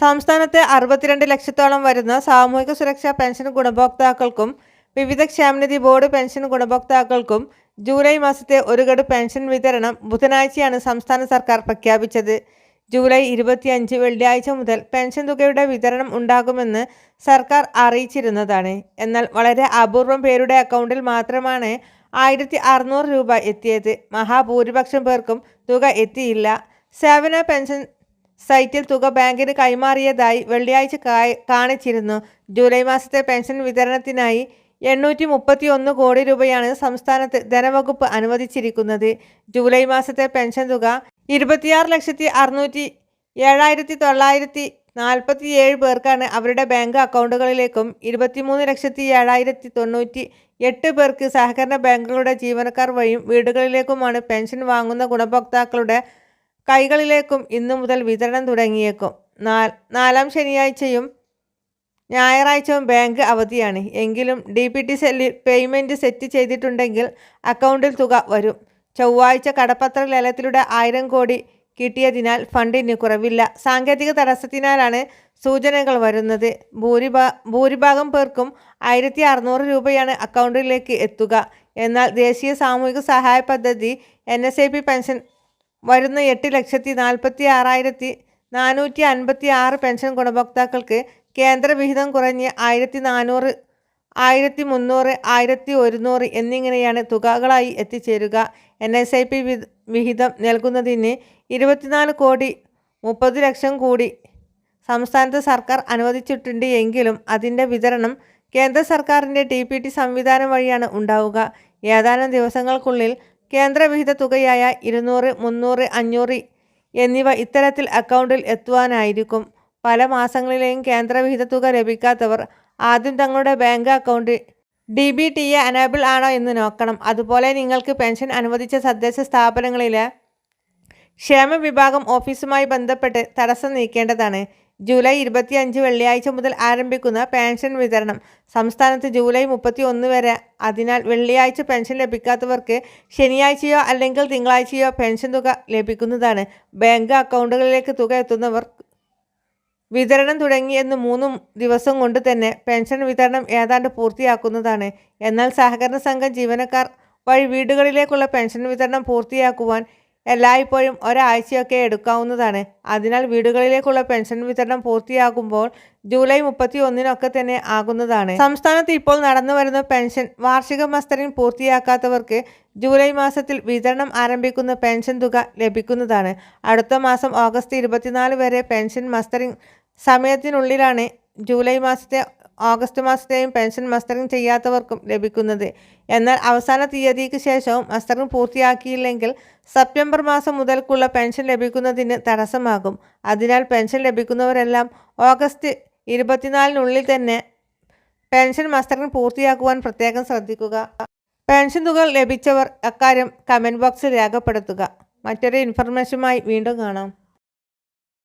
സംസ്ഥാനത്തെ അറുപത്തിരണ്ട് ലക്ഷത്തോളം വരുന്ന സാമൂഹിക സുരക്ഷാ പെൻഷൻ ഗുണഭോക്താക്കൾക്കും വിവിധ ക്ഷേമനിധി ബോർഡ് പെൻഷൻ ഗുണഭോക്താക്കൾക്കും ജൂലൈ മാസത്തെ ഒരു ഗഡു പെൻഷൻ വിതരണം ബുധനാഴ്ചയാണ് സംസ്ഥാന സർക്കാർ പ്രഖ്യാപിച്ചത്. ജൂലൈ ഇരുപത്തിയഞ്ച് വെള്ളിയാഴ്ച മുതൽ പെൻഷൻ തുകയുടെ വിതരണം ഉണ്ടാകുമെന്ന് സർക്കാർ അറിയിച്ചിരുന്നതാണ്. എന്നാൽ വളരെ അപൂർവം പേരുടെ അക്കൗണ്ടിൽ മാത്രമാണ് ആയിരത്തി അറുന്നൂറ് രൂപ എത്തിയത്. മഹാഭൂരിപക്ഷം പേർക്കും തുക എത്തിയില്ല. സേവന പെൻഷൻ സൈറ്റിൽ തുക ബാങ്കിന് കൈമാറിയതായി വെള്ളിയാഴ്ച കാണിച്ചിരുന്നു. ജൂലൈ മാസത്തെ പെൻഷൻ വിതരണത്തിനായി എണ്ണൂറ്റി മുപ്പത്തി ഒന്ന് കോടി രൂപയാണ് സംസ്ഥാനത്ത് ധനവകുപ്പ് അനുവദിച്ചിരിക്കുന്നത്. ജൂലൈ മാസത്തെ പെൻഷൻ തുക ഇരുപത്തിയാറ് ലക്ഷത്തി അറുന്നൂറ്റി ഏഴായിരത്തി തൊള്ളായിരത്തി നാൽപ്പത്തി ഏഴ് പേർക്കാണ് അവരുടെ ബാങ്ക് അക്കൗണ്ടുകളിലേക്കും ഇരുപത്തിമൂന്ന് ലക്ഷത്തി ഏഴായിരത്തി തൊണ്ണൂറ്റി എട്ട് പേർക്ക് സഹകരണ ബാങ്കുകളുടെ ജീവനക്കാർ വഴിയും വീടുകളിലേക്കുമാണ് പെൻഷൻ വാങ്ങുന്ന ഗുണഭോക്താക്കളുടെ കൈകളിലേക്കും ഇന്നു മുതൽ വിതരണം തുടങ്ങിയേക്കും. നാലാം ശനിയാഴ്ചയും ഞായറാഴ്ചയും ബാങ്ക് അവധിയാണ്. എങ്കിലും ഡി പി ടി സെല്ലിൽ പേയ്മെന്റ് സെറ്റ് ചെയ്തിട്ടുണ്ടെങ്കിൽ അക്കൗണ്ടിൽ തുക വരും. ചൊവ്വാഴ്ച കടപ്പത്ര ലേലത്തിലൂടെ ആയിരം കോടി കിട്ടിയതിനാൽ ഫണ്ടിന് കുറവില്ല. സാങ്കേതിക തടസ്സത്തിനാലാണ് സൂചനകൾ വരുന്നത്. ഭൂരിഭാ ഭൂരിഭാഗം പേർക്കും ആയിരത്തി അറുന്നൂറ് രൂപയാണ് അക്കൗണ്ടിലേക്ക് എത്തുക. എന്നാൽ ദേശീയ സാമൂഹിക സഹായ പദ്ധതി N S I P pension വരുന്ന എട്ട് ലക്ഷത്തി നാൽപ്പത്തി ആറായിരത്തി നാനൂറ്റി അൻപത്തി ആറ് പെൻഷൻ ഗുണഭോക്താക്കൾക്ക് കേന്ദ്രവിഹിതം കുറഞ്ഞ് ആയിരത്തി നാനൂറ് ആയിരത്തി മുന്നൂറ് ആയിരത്തി ഒരുന്നൂറ് എന്നിങ്ങനെയാണ് തുകകളായി എത്തിച്ചേരുക. എൻ എസ് ഐ പി വിഹിതം നൽകുന്നതിന് ഇരുപത്തിനാല് കോടി മുപ്പത് ലക്ഷം കൂടി സംസ്ഥാനത്ത് സർക്കാർ അനുവദിച്ചിട്ടുണ്ട് എങ്കിലും അതിന്റെ വിതരണം കേന്ദ്ര സർക്കാരിന്റെ ടി പി ടി സംവിധാനം വഴിയാണ് ഉണ്ടാവുക. ഏതാനും ദിവസങ്ങൾക്കുള്ളിൽ കേന്ദ്രവിഹിത തുകയായ ഇരുന്നൂറ് മുന്നൂറ് അഞ്ഞൂറ് എന്നിവ ഇത്തരത്തിൽ അക്കൗണ്ടിൽ എത്തുവാനായിരിക്കും. പല മാസങ്ങളിലെയും കേന്ദ്രവിഹിത തുക ലഭിക്കാത്തവർ ആദ്യം തങ്ങളുടെ bank account D B T A enable ആണോ എന്ന് നോക്കണം. അതുപോലെ നിങ്ങൾക്ക് പെൻഷൻ അനുവദിച്ച തദ്ദേശ സ്ഥാപനങ്ങളിലെ ക്ഷേമ വിഭാഗം ഓഫീസുമായി ബന്ധപ്പെട്ട് തടസ്സം നീക്കേണ്ടതാണ്. ജൂലൈ ഇരുപത്തിയഞ്ച് വെള്ളിയാഴ്ച മുതൽ ആരംഭിക്കുന്ന പെൻഷൻ വിതരണം. സംസ്ഥാനത്ത് ജൂലൈ മുപ്പത്തി ഒന്ന് വരെ. അതിനാൽ വെള്ളിയാഴ്ച പെൻഷൻ ലഭിക്കാത്തവർക്ക് ശനിയാഴ്ചയോ അല്ലെങ്കിൽ തിങ്കളാഴ്ചയോ പെൻഷൻ തുക ലഭിക്കുന്നതാണ്. ബാങ്ക് അക്കൗണ്ടുകളിലേക്ക് തുക എത്തുന്നവർ വിതരണം തുടങ്ങി എന്ന് മൂന്ന് ദിവസം കൊണ്ട് തന്നെ പെൻഷൻ വിതരണം ഏതാണ്ട് പൂർത്തിയാക്കുന്നതാണ്. എന്നാൽ സഹകരണ സംഘം ജീവനക്കാർ വഴി വീടുകളിലേക്കുള്ള പെൻഷൻ വിതരണം പൂർത്തിയാക്കുവാൻ എല്ലായ്പ്പോഴും ഒരാഴ്ചയൊക്കെ എടുക്കാവുന്നതാണ്. അതിനാൽ വീടുകളിലേക്കുള്ള പെൻഷൻ വിതരണം പൂർത്തിയാകുമ്പോൾ ജൂലൈ മുപ്പത്തി ഒന്നിനൊക്കെ തന്നെ ആകുന്നതാണ്. സംസ്ഥാനത്ത് ഇപ്പോൾ നടന്നു വരുന്ന പെൻഷൻ വാർഷിക മസ്റ്ററിംഗ് പൂർത്തിയാക്കാത്തവർക്ക് ജൂലൈ മാസത്തിൽ വിതരണം ആരംഭിക്കുന്ന പെൻഷൻ തുക ലഭിക്കുന്നതാണ്. അടുത്ത മാസം ഓഗസ്റ്റ് ഇരുപത്തിനാല് വരെ പെൻഷൻ മസ്റ്ററിംഗ് സമയത്തിനുള്ളിലാണ് ജൂലൈ മാസത്തെ ഓഗസ്റ്റ് മാസത്തെയും പെൻഷൻ മസ്റ്ററിംഗ് ചെയ്യാത്തവർക്കും ലഭിക്കുന്നത്. എന്നാൽ അവസാന തീയതിക്ക് ശേഷവും മസ്റ്ററിംഗ് പൂർത്തിയാക്കിയില്ലെങ്കിൽ സെപ്റ്റംബർ മാസം മുതൽക്കുള്ള പെൻഷൻ ലഭിക്കുന്നതിന് തടസ്സമാകും. അതിനാൽ പെൻഷൻ ലഭിക്കുന്നവരെല്ലാം ഓഗസ്റ്റ് ഇരുപത്തിനാലിനുള്ളിൽ തന്നെ പെൻഷൻ മസ്റ്ററിംഗ് പൂർത്തിയാക്കുവാൻ പ്രത്യേകം ശ്രദ്ധിക്കുക. പെൻഷൻ തുക ലഭിച്ചവർ അക്കാര്യം കമന്റ് ബോക്സിൽ രേഖപ്പെടുത്തുക. മറ്റൊരു ഇൻഫർമേഷനുമായി വീണ്ടും കാണാം.